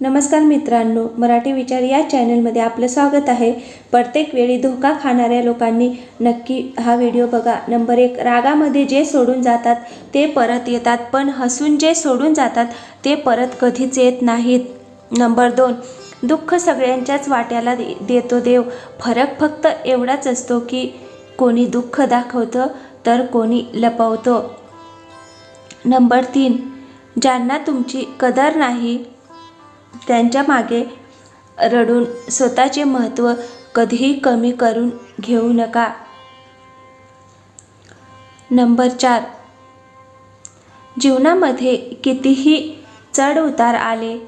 नमस्कार मित्रांनो मराठी विचार या चॅनलमध्ये आपलं स्वागत आहे. प्रत्येक वेळी धोका खाणाऱ्या लोकांनी नक्की हा व्हिडिओ बघा. नंबर एक रागामध्ये जे सोडून जातात ते परत येतात पण हसून जे सोडून जातात ते परत कधीच येत नाहीत. नंबर दोन दुःख सगळ्यांच्याच वाट्याला दे देतो देव. फरक फक्त एवढाच असतो की कोणी दुःख दाखवतं तर कोणी लपवतो. नंबर तीन ज्यांना तुमची कदर नाही त्यांच्या मागे रडून स्वतःचे महत्त्व कधीही कमी करून घेऊ नका. नंबर चार. जीवनामध्ये कितीही चढ उतार आले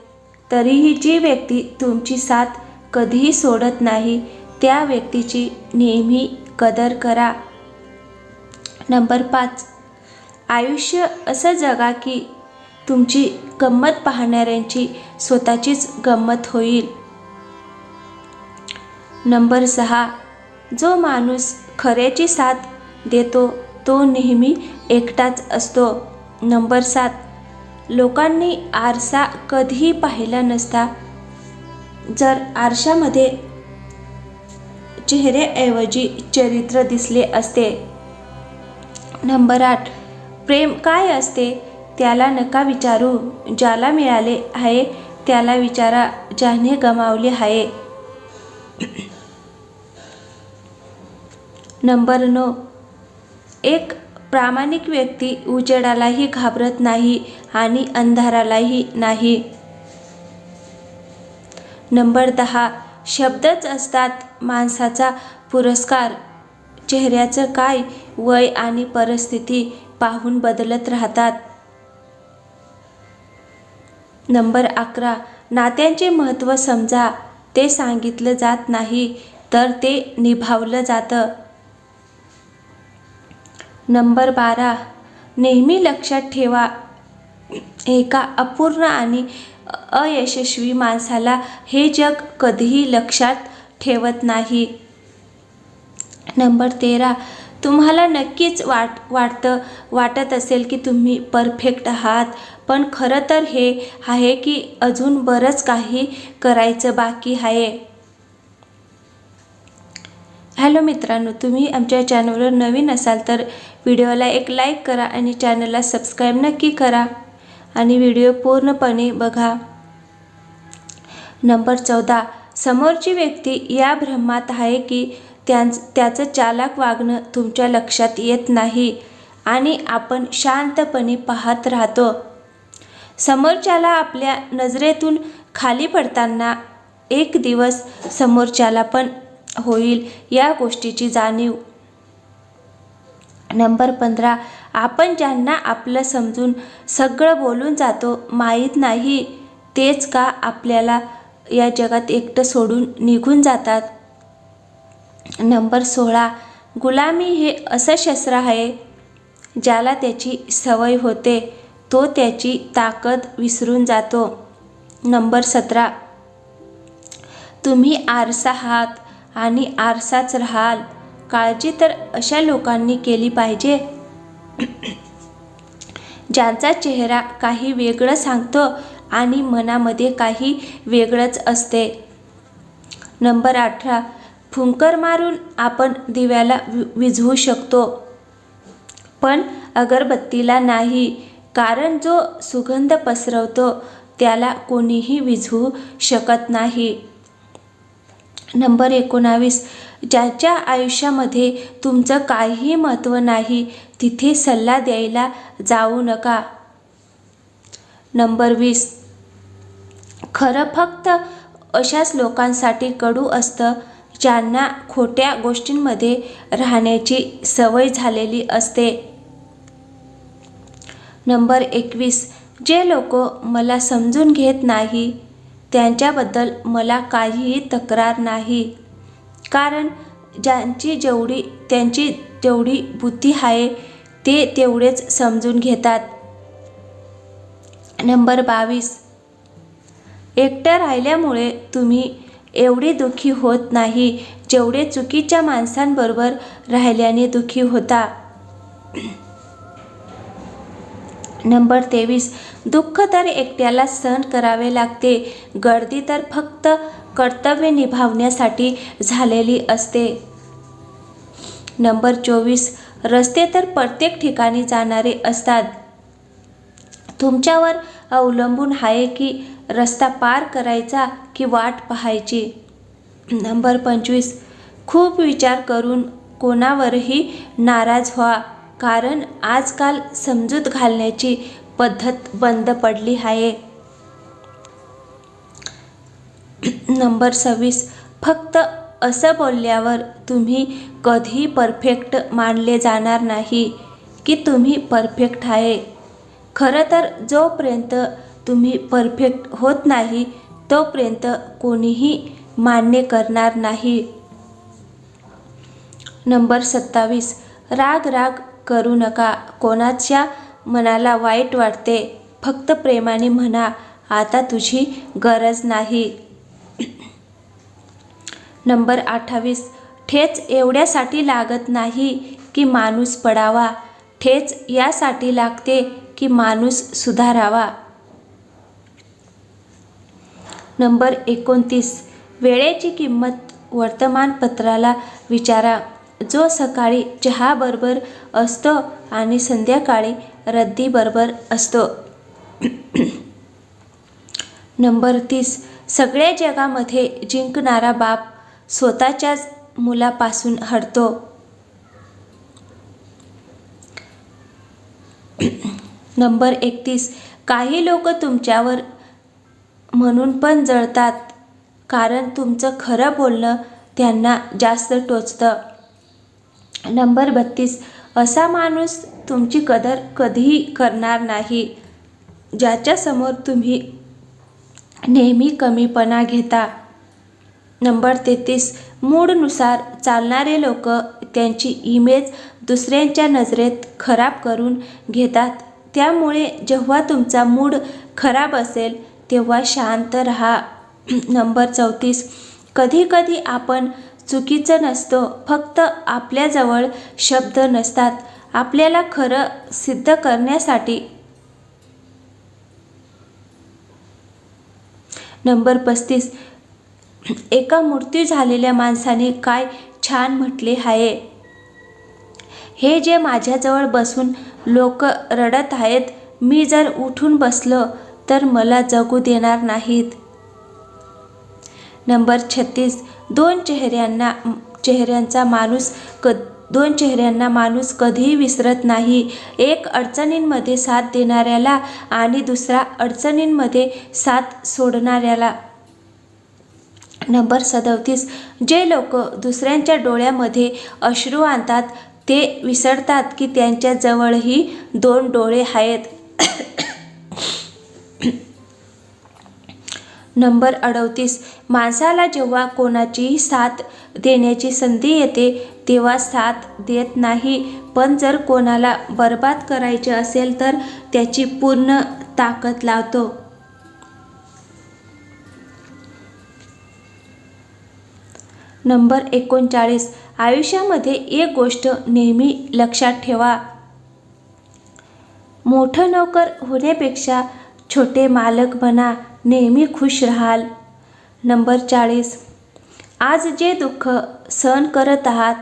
तरीही जी व्यक्ती तुमची साथ कधीही सोडत नाही त्या व्यक्तीची नेहमी कदर करा. नंबर पाच. आयुष्य असं जगा की तुमची गंमत पाहणाऱ्यांची स्वतःचीच गंमत होईल. नंबर सहा जो माणूस खऱ्याची साथ देतो तो नेहमी एकटाच असतो. नंबर सात लोकांनी आरसा कधीही पाहिला नसता. जर आरशामध्ये चेहऱ्याऐवजी चरित्र दिसले असते. नंबर आठ प्रेम काय असते? त्याला नका विचारू. ज्याला मिळाले आहे त्याला विचारा. ज्याने गमावले आहे. नंबर नऊ. एक प्रामाणिक व्यक्ती उजेडालाही घाबरत नाही आणि अंधारालाही नाही. नंबर दहा. शब्दच असतात माणसाचा पुरस्कार. चेहऱ्याचं काय वय आणि परिस्थिती पाहून बदलत राहतात. नंबर अकरा नात्यांचे महत्त्व समजा ते सांगितलं जात नाही तर ते निभावलं जातं. नंबर बारा नेहमी लक्षात ठेवा एका अपूर्ण आणि अयशस्वी माणसाला हे जग कधीही लक्षात ठेवत नाही. नंबर तेरा तुम्हाला नक्कीच वाट वाटतं वाटत असेल की तुम्ही परफेक्ट आहात पण खरं तर हे आहे की अजून बरंच काही करायचं बाकी आहे. हॅलो मित्रांनो तुम्ही आमच्या चॅनलवर नवीन असाल तर व्हिडिओला एक लाईक करा आणि चॅनलला सबस्क्राईब नक्की करा. आणि व्हिडिओ पूर्णपणे बघा. नंबर चौदा समोरची व्यक्ती या भ्रमात आहे की त्यां त्याचं चालाक वागणं तुमच्या लक्षात येत नाही आणि आपण शांतपणे पाहत राहतो. समोरच्याला आपल्या नजरेतून खाली पडताना एक दिवस समोरच्याला पण होईल या गोष्टीची जाणीव. नंबर पंधरा आपण ज्यांना आपलं समजून सगळं बोलून जातो माहीत नाही तेच का आपल्याला या जगात एकटं सोडून निघून जातात? नंबर सोळा गुलामी हे असं शस्त्र आहे ज्याला त्याची सवय होते. तो त्याची ताकद विसरून जातो. नंबर सतरा. तुम्ही आरसा आहात आणि आरसाच राहाल. काळजी तर अशा लोकांनी केली पाहिजे. ज्यांचा चेहरा काही वेगळं सांगतो आणि मनामध्ये काही वेगळंच असते. नंबर अठरा. फुंकर मारून आपण दिव्याला वि विझवू शकतो. पण अगरबत्तीला नाही. कारण जो सुगंध पसरवतो त्याला कोणीही विझवू शकत नाही. नंबर एकोणावीस. ज्याच्या आयुष्यामध्ये तुमचं काहीही महत्त्व नाही तिथे सल्ला द्यायला जाऊ नका. नंबर वीस. खरं फक्त अशाच लोकांसाठी कडू असतं ज्यांना खोट्या गोष्टींमध्ये राहण्याची सवय झालेली असते. नंबर एकवीस. जे लोक मला समजून घेत नाही त्यांच्याबद्दल मला काहीही तक्रार नाही. कारण ज्यांची जेवढी त्यांची जेवढी बुद्धी आहे ते तेवढेच समजून घेतात. नंबर बावीस. एकटं राहिल्यामुळे तुम्ही एवढे दुःखी होत नाही जेवढे चुकीच्या माणसांबरोबर राहिल्याने दुःखी होता. नंबर तेवीस. दुःख तर एकट्याला सहन करावे लागते. गर्दी तर फक्त कर्तव्य निभावण्यासाठी झालेली असते. नंबर चोवीस. रस्ते तर प्रत्येक ठिकाणी जाणारे असतात. तुमच्यावर अवलंबून आहे की रस्ता पार करायचा की वाट पाहायची? नंबर पंचवीस. खूप विचार करून कोणावरही नाराज व्हा. कारण आजकाल समजूत घालण्याची पद्धत बंद पडली आहे. नंबर सव्वीस. फक्त असं बोलल्यावर तुम्ही कधी परफेक्ट मानले जाणार नाही की तुम्ही परफेक्ट आहे. खरं तर जोपर्यंत तुम्ही परफेक्ट होत नाही तोपर्यंत कोणीही मान्य करणार नाही. नंबर सत्तावीस. राग राग करू नका. कोणाच्या मनाला वाईट वाटते फक्त प्रेमाने म्हणा आता तुझी गरज नाही. नंबर अठ्ठावीस. ठेच एवढ्यासाठी लागत नाही की माणूस पडावा. ठेच यासाठी लागते की माणूस सुधारावा. नंबर एकोणतीस. वेळेची किंमत वर्तमानपत्राला विचारा. जो सकाळी चहाबरोबर असतो आणि संध्याकाळी रद्दीबरोबर असतो. नंबर तीस. सगळ्या जगामध्ये जिंकणारा बाप स्वतःच्याच मुलापासून हरतो नंबर एकतीस. काही लोक तुमच्यावर म्हणून पण जळतात कारण तुमचं खरं बोलणं त्यांना जास्त टोचतं. नंबर बत्तीस. असा माणूस तुमची कदर कधीही करणार नाही. ज्याच्यासमोर तुम्ही नेहमी कमीपणा घेता. नंबर तेहतीस. मूडनुसार चालणारे लोक त्यांची इमेज दुसऱ्यांच्या नजरेत खराब करून घेतात. त्यामुळे जेव्हा तुमचा मूड खराब असेल तेव्हा शांत राहा. नंबर चौतीस. कधीकधी आपण चुकीचं नसतो. फक्त आपल्याजवळ शब्द नसतात. आपल्याला खरं सिद्ध करण्यासाठी. नंबर पस्तीस. एका मृत्यू झालेल्या माणसाने काय छान म्हटले आहे? हे जे माझ्याजवळ बसून लोक रडत आहेत मी जर उठून बसलो तर मला जगू देणार नाहीत. नंबर छत्तीस. दोन चेहऱ्यांना चेहऱ्यांचा माणूस क दोन चेहऱ्यांना माणूस कधीही विसरत नाही. एक अडचणींमध्ये साथ देणाऱ्याला आणि दुसरा अडचणींमध्ये साथ सोडणाऱ्याला. नंबर सदतीस. जे लोक दुसऱ्यांच्या डोळ्यामध्ये अश्रू आणतात ते विसरतात की त्यांच्याजवळही दोन डोळे आहेत. नंबर अडतीस माणसाला जेव्हा कोणाचीही साथ देण्याची संधी येते तेव्हा साथ देत नाही. पण जर कोणाला बर्बाद करायचे असेल तर त्याची पूर्ण ताकद लावतो. नंबर एकोणचाळीस. आयुष्यामध्ये एक गोष्ट नेहमी लक्षात ठेवा. मोठं नोकर होण्यापेक्षा छोटे मालक बना नेहमी खुश राहाल. नंबर चाळीस. आज जे दुःख सहन करत आहात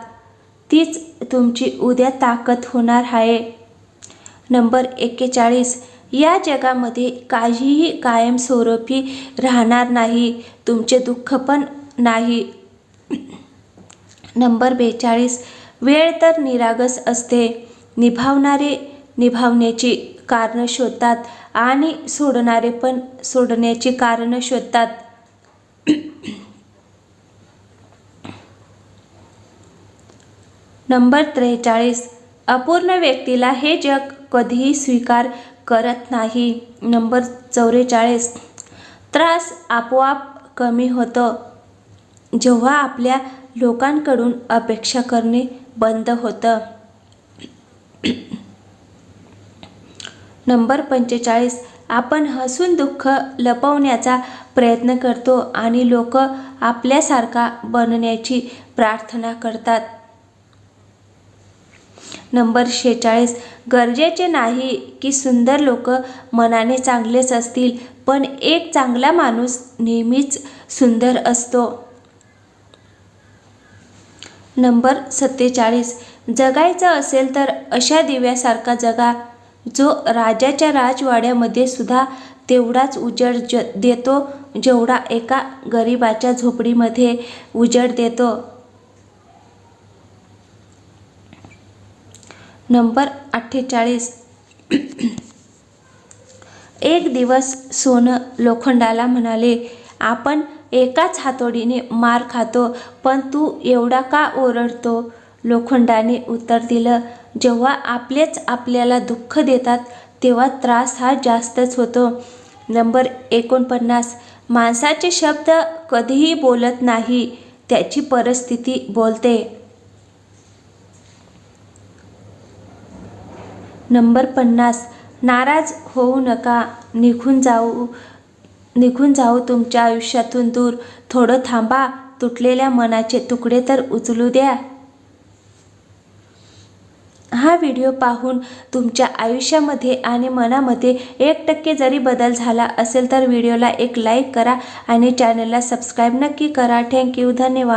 तीच तुमची उद्या ताकद होणार आहे. नंबर एक्केचाळीस. या जगामध्ये काहीही कायमस्वरूपी राहणार नाही तुमचे दुःख पण नाही. नंबर बेचाळीस. वेळ तर निरागस असते निभावणारे निभावण्याची कारणं शोधतात आणि सोडणारे पण सोडण्याची कारणं शोधतात. नंबर त्रेचाळीस. अपूर्ण व्यक्तीला हे जग कधीही स्वीकार करत नाही. नंबर चौवेचाळीस. त्रास आपोआप कमी होतं. जेव्हा आपल्या लोकांकडून अपेक्षा करणे बंद होतं. नंबर पंचेचाळीस. आपण हसून दुःख लपवण्याचा प्रयत्न करतो आणि लोक आपल्यासारखा बनण्याची प्रार्थना करतात. नंबर शेहेचाळीस गरजेचे नाही की सुंदर लोक मनाने चांगलेच असतील पण एक चांगला माणूस नेहमीच सुंदर असतो. नंबर सत्तेचाळीस. जगायचं असेल तर अशा दिव्यासारखा जगा. जो राजाच्या राजवाड्यामध्ये सुद्धा तेवढाच उजेड ज देतो जेवढा एका गरिबाच्या झोपडीमध्ये उजेड देतो. नंबर अठ्ठेचाळीस. एक दिवस सोनं लोखंडाला म्हणाले आपण एकाच हातोडीने मार खातो पण तू एवढा का ओरडतो? लोखंडाने उत्तर दिलं जेव्हा आपलेच आपल्याला दुःख देतात तेव्हा त्रास हा जास्तच होतो. नंबर एकोणपन्नास माणसाचे शब्द कधीही बोलत नाही त्याची परिस्थिती बोलते. नंबर पन्नास नाराज होऊ नका निघून जाऊ निघून जाऊ तुमच्या आयुष्यातून दूर थोडं थांबा तुटलेल्या मनाचे तुकडे तर उचलू द्या. हा व्हिडिओ पाहून तुमच्या आयुष्यामध्ये आणि मनामध्ये एक टक्के जरी बदल झाला असेल तर व्हिडिओला एक लाईक करा आणि चॅनलला सबस्क्राईब नक्की करा. थँक्यू धन्यवाद.